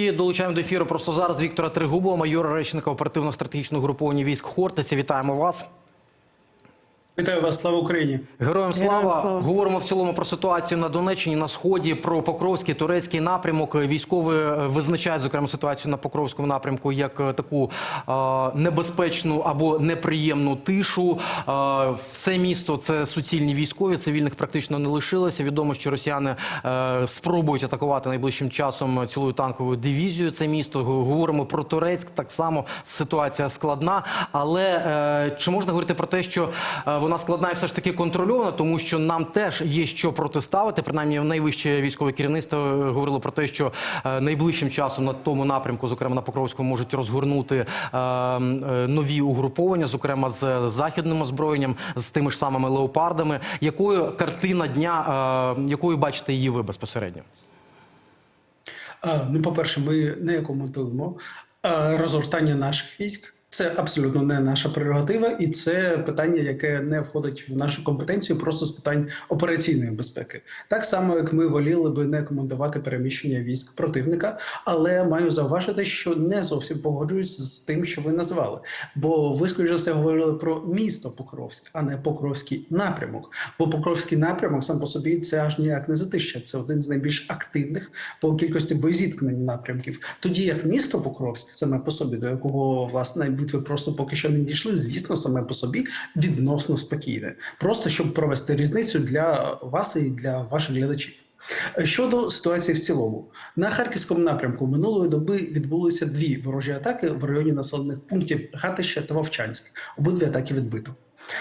І долучаємо до ефіру просто зараз Віктора Тригубова, майора речника оперативно-стратегічного груповання військ Хортиця. Вітаємо вас. Вітаю вас, слава Україні! Героям слава. Героям слава. Говоримо в цілому про ситуацію на Донеччині, на сході, про Покровський турецький напрямок. Військові е, визначають зокрема ситуацію на Покровському напрямку як е, таку е, небезпечну або неприємну тишу. Е, все місто це суцільні військові. Цивільних практично не лишилося. Відомо, що росіяни е, спробують атакувати найближчим часом цілою танковою дивізією. Це місто говоримо про Турецьк. Так само ситуація складна. Але е, чи можна говорити про те, що е, вона складна і все ж таки контрольована, тому що нам теж є що протиставити. Принаймні, найвище військове керівництво е, говорило про те, що е, найближчим часом на тому напрямку, зокрема на Покровському, можуть розгорнути е, нові угруповання, зокрема з західним озброєнням, з тими ж самими леопардами. Якою картина дня, якою бачите її ви безпосередньо? Ну, по-перше, ми не коментуємо розгортання наших військ. Це абсолютно не наша прерогатива, і це питання, яке не входить в нашу компетенцію, просто з питань операційної безпеки. Так само, як ми воліли би не коментувати переміщення військ противника, але маю зауважити, що не зовсім погоджуюсь з тим, що ви назвали. Бо ви, скоріше все, говорили про місто Покровськ, а не Покровський напрямок. Бо Покровський напрямок сам по собі це аж ніяк не затища. Це один з найбільш активних по кількості боєзіткнень напрямків. Тоді як місто Покровськ, саме по собі, до якого власне битви просто поки що не дійшли, звісно, саме по собі відносно спокійне. Просто щоб провести різницю для вас і для ваших глядачів. Щодо ситуації в цілому, на харківському напрямку минулої доби відбулися дві ворожі атаки в районі населених пунктів Гатища та Вовчанськ. Обидві атаки відбито.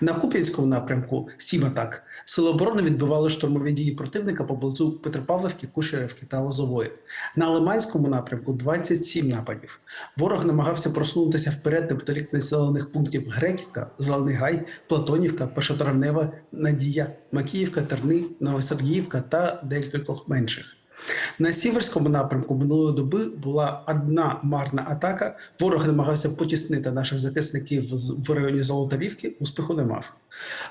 На Куп'янському напрямку сім атак. Сили оборони відбивали штурмові дії противника поблизу Петропавлівки, Кушерівки та Лозової. На Лиманському напрямку 27 нападів. Ворог намагався просунутися вперед неподалік населених пунктів Греківка, Зелений Гай, Платонівка, Першотравнева, Надія, Макіївка, Терни, Новосергіївка та декількох менших. На сіверському напрямку минулої доби була одна марна атака. Ворог намагався потіснити наших захисників в районі Золотарівки. Успіху не мав.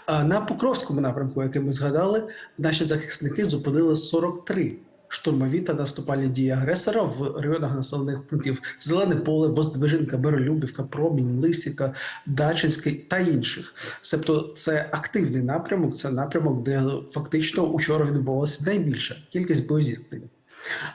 На Покровському напрямку, який ми згадали, наші захисники зупинили 43 штурмові та наступальні дії агресора в районах населених пунктів Зелене поле, Воздвиженка, Миролюбівка, Промінь, Лисівка, Дачинський та інших. Себто це активний напрямок, це напрямок, де фактично учора відбувалася найбільша кількість боєзіткнень.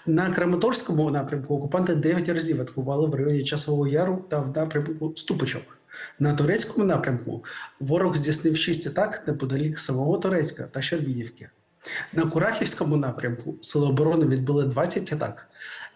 На Краматорському напрямку окупанти 9 разів атакували в районі Часового Яру та в напрямку Ступичок. На турецькому напрямку ворог здійснив 6 атак неподалік самого Турецька та Щербіївки. На Курахівському напрямку Сили оборони відбили 20 атак.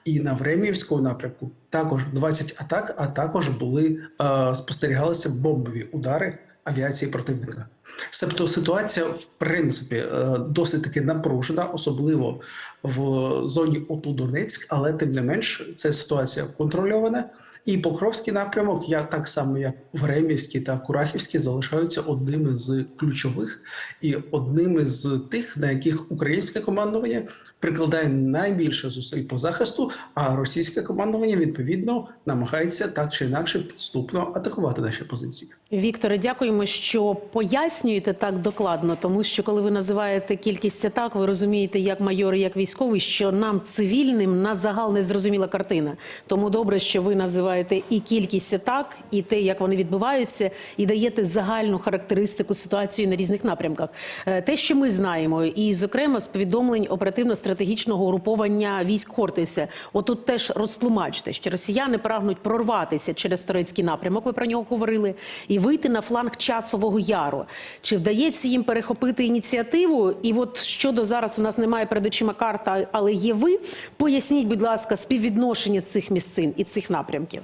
І на Времіївському напрямку також 20 атак, а також були е, спостерігалися бомбові удари авіації противника. Себто ситуація, в принципі, е, досить таки напружена, особливо в зоні ОТУ Донецьк, але тим не менш, ця ситуація контрольована. І Покровський напрямок, як так само як Времівський та Курахівський, залишаються одними з ключових і одними з тих, на яких українське командування прикладає найбільше зусиль по захисту, а російське командування відповідно намагається так чи інакше підступно атакувати наші позиції. Вікторе, дякуємо, що пояснюєте так докладно, тому що коли ви називаєте кількість атак, ви розумієте, як майор, як військовий, що нам цивільним на загал не зрозуміла картина. Тому добре, що ви називаєте і кількість атак, і те, як вони відбуваються, і даєте загальну характеристику ситуації на різних напрямках. Е, Те, що ми знаємо, і зокрема з повідомлень оперативно-стратегічного угруповання військ Хортиця, отут теж розтлумачте, що росіяни прагнуть прорватися через турецький напрямок. Ви про нього говорили, і вийти на фланг часового яру. Чи вдається їм перехопити ініціативу? І от щодо зараз у нас немає перед очима карта, але є ви. Поясніть, будь ласка, співвідношення цих місцин і цих напрямків.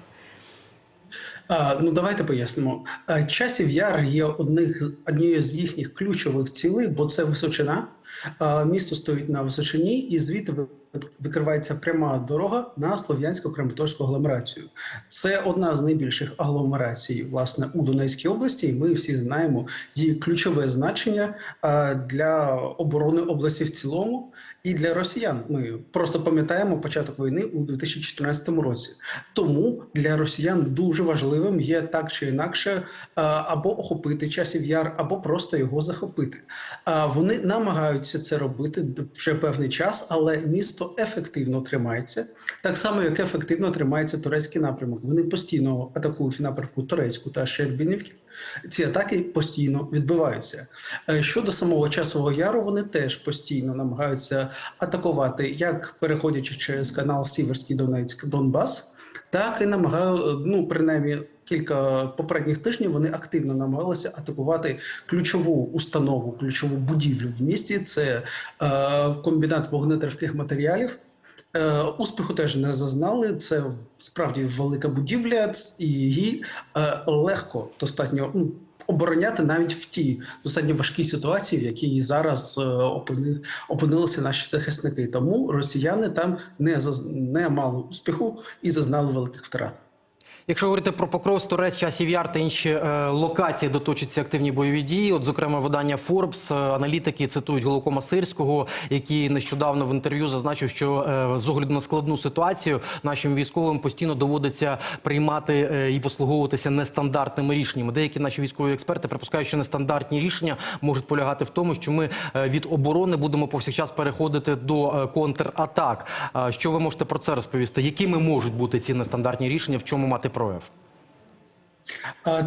Ну давайте пояснимо. Часів яр є одних однією з їхніх ключових цілей, бо це височина. Місто стоїть на височині, і звідти викривається пряма дорога на слов'янсько-краматорську агломерацію. Це одна з найбільших агломерацій власне у Донецькій області. І ми всі знаємо її ключове значення для оборони області в цілому і для росіян. Ми просто пам'ятаємо початок війни у 2014 році. Тому для росіян дуже важливим є так чи інакше або охопити часів яр, або просто його захопити. Вони намагаються намагаються це робити вже певний час, але місто ефективно тримається, так само як ефективно тримається турецький напрямок. Вони постійно атакують напрямку Турецьку та Щербінівки. Ці атаки постійно відбиваються. Е, Щодо самого часового яру, вони теж постійно намагаються атакувати, як переходячи через канал Сіверський Донецьк Донбас, так і намагаю, ну принаймні. Кілька попередніх тижнів вони активно намагалися атакувати ключову установу, ключову будівлю в місті. Це е, комбінат вогнетривких матеріалів. Е, успіху теж не зазнали. Це справді велика будівля, і її е, легко достатньо ну, обороняти навіть в тій достатньо важкій ситуації, в якій зараз е, опини, опинилися наші захисники. Тому росіяни там не заз, не мали успіху і зазнали великих втрат. Якщо говорити про Покровськ, Торець, Часів Яр та інші е, локації, де точаться активні бойові дії. От, зокрема, видання Forbes, е, аналітики цитують Головкома Сирського, який нещодавно в інтерв'ю зазначив, що е, з огляду на складну ситуацію нашим військовим постійно доводиться приймати і послуговуватися нестандартними рішеннями. Деякі наші військові експерти припускають, що нестандартні рішення можуть полягати в тому, що ми від оборони будемо повсякчас переходити до контратак. Що ви можете про це розповісти? Якими можуть бути ці нестандартні рішення? В чому мати прояв?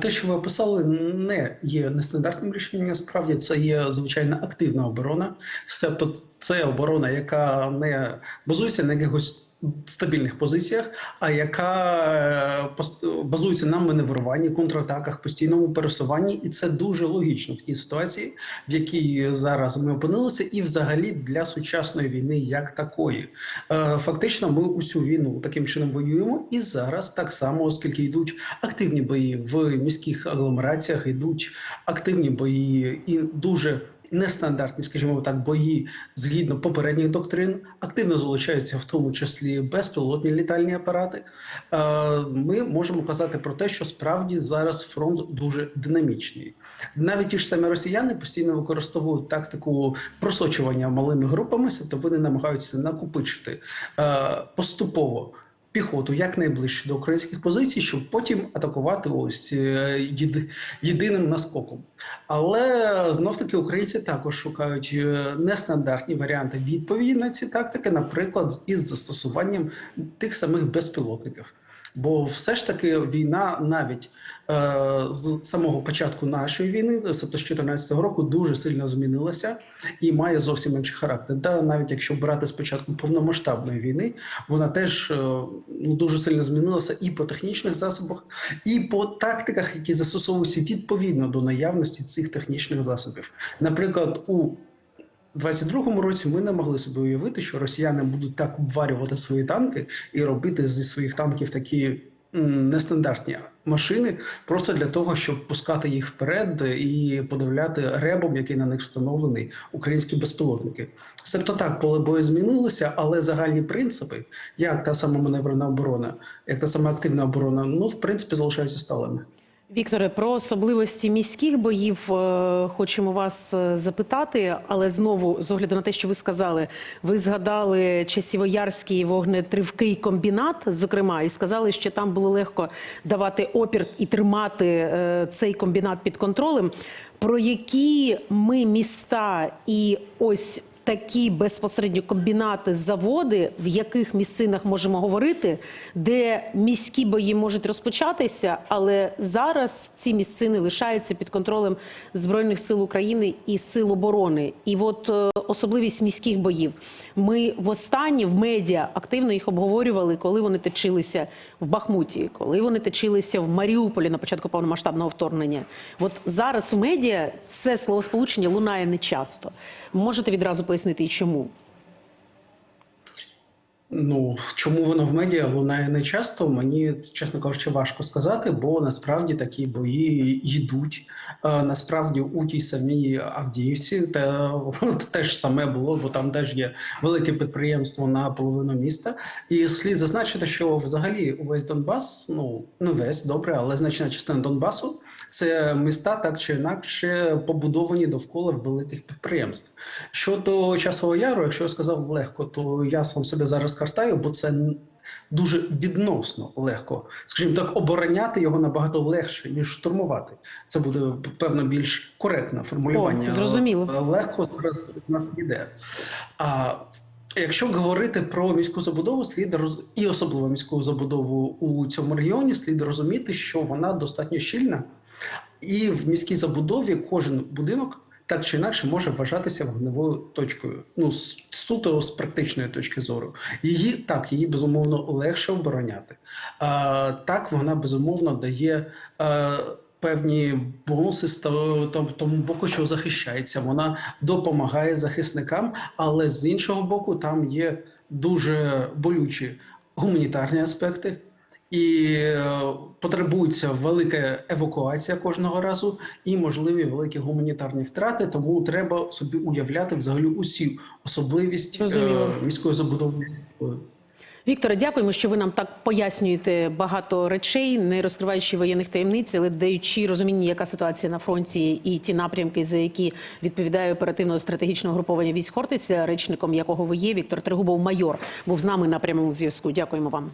Те, що ви описали, не є нестандартним рішенням. Насправді це є звичайна активна оборона. Себто це оборона, яка не базується на якихось стабільних позиціях, а яка е, базується на маневруванні, контратаках, постійному пересуванні, і це дуже логічно в тій ситуації, в якій зараз ми опинилися, і взагалі для сучасної війни як такої. Е, Фактично, ми усю війну таким чином воюємо, і зараз так само, оскільки йдуть активні бої в міських агломераціях, йдуть активні бої і дуже. Нестандартні, скажімо так, бої згідно попередніх доктрин, активно залучаються в тому числі безпілотні літальні апарати. Е, Ми можемо казати про те, що справді зараз фронт дуже динамічний. Навіть ті ж самі росіяни постійно використовують тактику просочування малими групами, тобто вони намагаються накопичити е, поступово. Піхоту якнайближче до українських позицій, щоб потім атакувати ось е, єди- єдиним наскоком. Але знов таки українці також шукають е, нестандартні варіанти відповіді на ці тактики, наприклад, із застосуванням тих самих безпілотників. Бо все ж таки війна навіть е, з самого початку нашої війни, тобто з 2014 року, дуже сильно змінилася і має зовсім інший характер. Та навіть якщо брати спочатку повномасштабної війни, вона теж е, ну, дуже сильно змінилася і по технічних засобах, і по тактиках, які застосовуються відповідно до наявності цих технічних засобів. Наприклад, у 22-му році ми не могли собі уявити, що росіяни будуть так обварювати свої танки і робити зі своїх танків такі нестандартні машини, просто для того, щоб пускати їх вперед і подавляти ребом, який на них встановлений, українські безпілотники. Себто так, поле бою змінилося, але загальні принципи, як та сама маневрена оборона, як та сама активна оборона, ну в принципі залишаються сталими. Вікторе, про особливості міських боїв е, хочемо вас е, запитати, але знову з огляду на те, що ви сказали, ви згадали Часівоярський вогнетривкий комбінат, зокрема, і сказали, що там було легко давати опір і тримати е, цей комбінат під контролем. Про які ми міста і ось такі безпосередньо комбінати, заводи, в яких місцинах можемо говорити, де міські бої можуть розпочатися, але зараз ці місцини лишаються під контролем збройних сил України і сил оборони. І от е, особливість міських боїв. Ми востаннє в медіа активно їх обговорювали, коли вони точилися в Бахмуті, коли вони точилися в Маріуполі на початку повномасштабного вторгнення. От зараз в медіа це словосполучення лунає нечасто. Можете відразу пояснити і чому? Ну чому воно в медіа лунає не часто? Мені чесно кажучи, важко сказати, бо насправді такі бої йдуть. Е, Насправді у тій самій Авдіївці те, те ж саме було, бо там теж є велике підприємство на половину міста. І слід зазначити, що взагалі увесь Донбас, ну не весь добре, але значна частина Донбасу це міста так чи інакше побудовані довкола великих підприємств. Щодо часового яру, якщо я сказав легко, то я сам себе зараз картаю, бо це дуже відносно легко. Скажімо так, обороняти його набагато легше ніж штурмувати. Це буде певно більш коректне формулювання. О, зрозуміло. Легко зараз нас іде. А Якщо говорити про міську забудову, слід роз... і особливо міську забудову у цьому регіоні, слід розуміти, що вона достатньо щільна, і в міській забудові кожен будинок так чи інакше може вважатися вогневою точкою. Ну суто з практичної точки зору. Її так, її безумовно легше обороняти. А, так вона безумовно дає. А, Певні бонуси з тому боку, що захищається, вона допомагає захисникам, але з іншого боку, там є дуже болючі гуманітарні аспекти, і е, потребується велика евакуація кожного разу і можливі великі гуманітарні втрати. Тому треба собі уявляти взагалі усі особливість е, міської забудови. Вікторе, дякуємо, що ви нам так пояснюєте багато речей, не розкриваючи воєнних таємниць, але даючи розуміння, яка ситуація на фронті і ті напрямки, за які відповідає оперативно стратегічного груповання військ Хортиця, речником якого ви є. Віктор Трегубов, майор, був з нами на прямому зв'язку. Дякуємо вам.